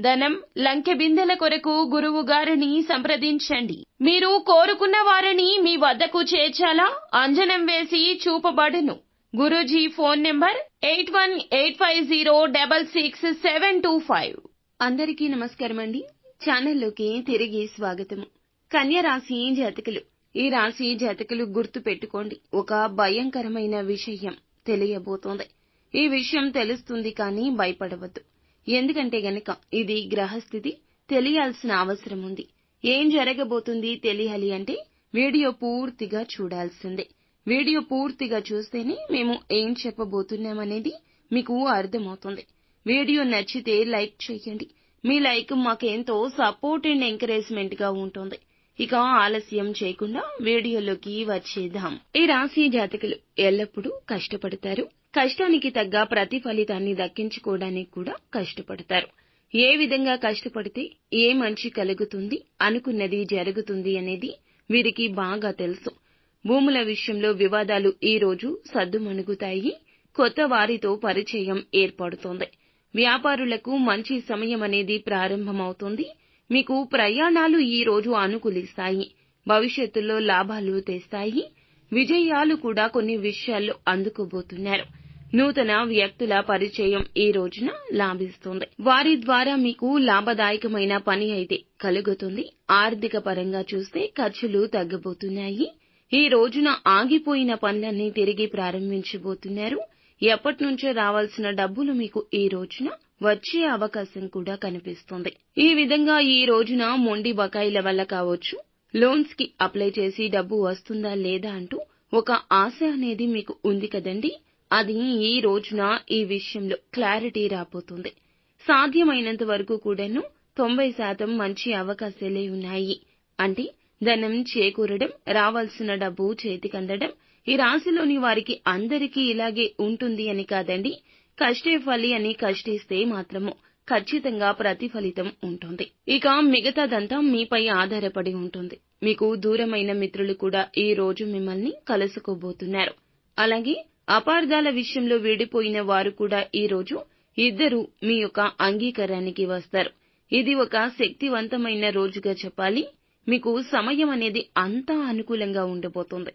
ధనం లంకె బిందెల కొరకు గురువు గారిని సంప్రదించండి. మీరు కోరుకున్న వారిని మీ వద్దకు చేర్చాలా? అంజనం వేసి చూపబడును. Guruji phone number eight one eight five zero double six seven two five. అందరికీ నమస్కారం అండి ఛానల్లోకి తిరిగి స్వాగతము. కన్య రాశి జాతకులు. ఈ రాశి జాతకులు గుర్తు పెట్టుకోండి. ఒక భయంకరమైన విషయం తెలియబోతోంది. ఈ విషయం తెలుస్తుంది కానీ భయపడవద్దు. ఎందుకంటే గనక ఇది గ్రహస్థితి తెలియాల్సిన అవసరం ఉంది. ఏం జరగబోతుంది తెలియాలి అంటే వీడియో పూర్తిగా చూడాల్సిందే. వీడియో పూర్తిగా చూస్తేనే మేము ఏం చెప్పబోతున్నామనేది మీకు అర్థమవుతుంది. వీడియో నచ్చితే లైక్ చేయండి. మీ లైక్ మాకెంతో సపోర్ట్ అండ్ ఎంకరేజ్మెంట్గా ఉంటుంది. ఇక ఆలస్యం చేయకుండా వీడియోలోకి వచ్చేద్దాం. ఈ రాశి జాతకులు ఎల్లప్పుడూ కష్టపడతారు. కష్టానికి తగ్గ ప్రతిఫలితాన్ని దక్కించుకోవడానికి కూడా కష్టపడతారు. ఏ విధంగా కష్టపడితే ఏ మంచి కలుగుతుంది అనుకున్నది జరుగుతుంది అనేది వీరికి బాగా తెలుసు. భూముల విషయంలో వివాదాలు ఈ రోజు సద్దుమణుగుతాయి కొత్త వారితో పరిచయం ఏర్పడుతోంది. వ్యాపారులకు మంచి సమయం అనేది ప్రారంభమవుతుంది. మీకు ప్రయాణాలు ఈ రోజు అనుకూలిస్తాయి భవిష్యత్తులో లాభాలు తెస్తాయి విజయాలు కూడా కొన్ని విషయాల్లో అందుకోబోతున్నారు. నూతన వ్యక్తుల పరిచయం ఈ రోజున లాభిస్తుంది. వారి ద్వారా మీకు లాభదాయకమైన పని అయితే కలుగుతుంది. ఆర్థిక పరంగా చూస్తే ఖర్చులు తగ్గబోతున్నాయి ఈ రోజున ఆగిపోయిన పనులన్నీ తిరిగి ప్రారంభించబోతున్నారు. ఎప్పటి నుంచో రావాల్సిన డబ్బులు మీకు ఈ రోజున వచ్చే అవకాశం కూడా కనిపిస్తుంది. ఈ విధంగా ఈ రోజున మొండి బకాయిల వల్ల కావచ్చు లోన్స్కి అప్లై చేసి డబ్బు వస్తుందా లేదా అంటూ ఒక ఆశ అనేది మీకు ఉంది కదండి. అది ఈ రోజున ఈ విషయంలో క్లారిటీ రాబోతుంది. సాధ్యమైనంత వరకు కూడాను తొంభై శాతం మంచి అవకాశాలే ఉన్నాయి. అంటే ధనం చేకూరడం రావాల్సిన డబ్బు చేతికందడం ఈ రాశిలోని వారికి అందరికీ ఇలాగే ఉంటుంది అని కాదండి. కష్టే ఫలి అని కష్టిస్తే మాత్రము ఖచ్చితంగా ప్రతిఫలితం ఉంటుంది. ఇక మిగతాదంతా మీపై ఆధారపడి ఉంటుంది. మీకు దూరమైన మిత్రులు కూడా ఈ రోజు మిమ్మల్ని కలుసుకోబోతున్నారు. అలాగే అపార్థాల విషయంలో విడిపోయిన వారు కూడా ఈ రోజు ఇద్దరు మీ యొక్క అంగీకారానికి వస్తారు. ఇది ఒక శక్తివంతమైన రోజుగా చెప్పాలి. మీకు సమయం అనేది అంతా అనుకూలంగా ఉండబోతుంది.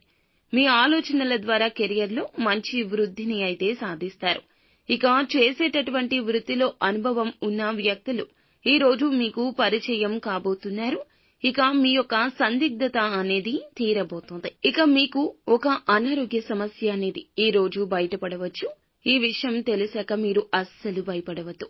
మీ ఆలోచనల ద్వారా కెరియర్లో మంచి వృద్ధిని అయితే సాధిస్తారు. ఇక చేసేటటువంటి వృత్తిలో అనుభవం ఉన్న వ్యక్తులు ఈ రోజు మీకు పరిచయం కాబోతున్నారు. ఇక మీ యొక్క సందిగ్ధత అనేది తీరబోతుంది. ఇక మీకు ఒక అనారోగ్య సమస్య అనేది ఈ రోజు బయటపడవచ్చు. ఈ విషయం తెలిసాక మీరు అస్సలు భయపడవద్దు.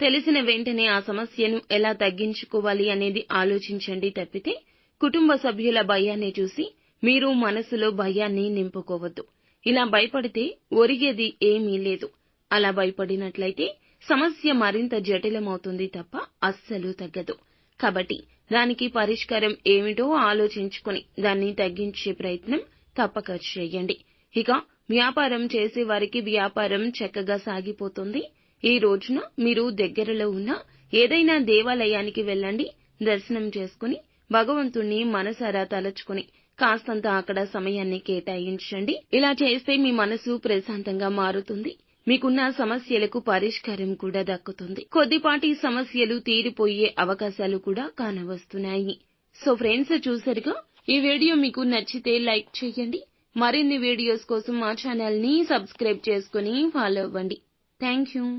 తెలిసిన వెంటనే ఆ సమస్యను ఎలా తగ్గించుకోవాలి అనేది ఆలోచించండి తప్పితే కుటుంబ సభ్యుల భయాన్ని చూసి మీరు మనసులో భయాన్ని నింపుకోవద్దు. ఇలా భయపడితే ఒరిగేది ఏమీ లేదు. అలా భయపడినట్లయితే సమస్య మరింత జటిలమవుతుంది తప్ప అస్సలు తగ్గదు. కాబట్టి దానికి పరిష్కారం ఏమిటో ఆలోచించుకుని దాన్ని తగ్గించే ప్రయత్నం తప్పక చేయండి. ఇక వ్యాపారం చేసే వారికి వ్యాపారం చక్కగా సాగిపోతుంది. ఈ రోజున మీరు దగ్గరలో ఉన్న ఏదైనా దేవాలయానికి వెళ్ళండి దర్శనం చేసుకుని భగవంతుణ్ణి మనసారా తలచుకుని కాస్తంత అక్కడ సమయాన్ని కేటాయించండి. ఇలా చేస్తే మీ మనసు ప్రశాంతంగా మారుతుంది. మీకున్న సమస్యలకు పరిష్కారం కూడా దక్కుతుంది. కొద్దిపాటి సమస్యలు తీరిపోయే అవకాశాలు కూడా కానవస్తున్నాయి. సో ఫ్రెండ్స్ చూసారుగా? ఈ వీడియో మీకు నచ్చితే లైక్ చేయండి. మరిన్ని వీడియోస్ కోసం మా ఛానల్ని సబ్స్క్రైబ్ చేసుకుని ఫాలో అవ్వండి. Thank you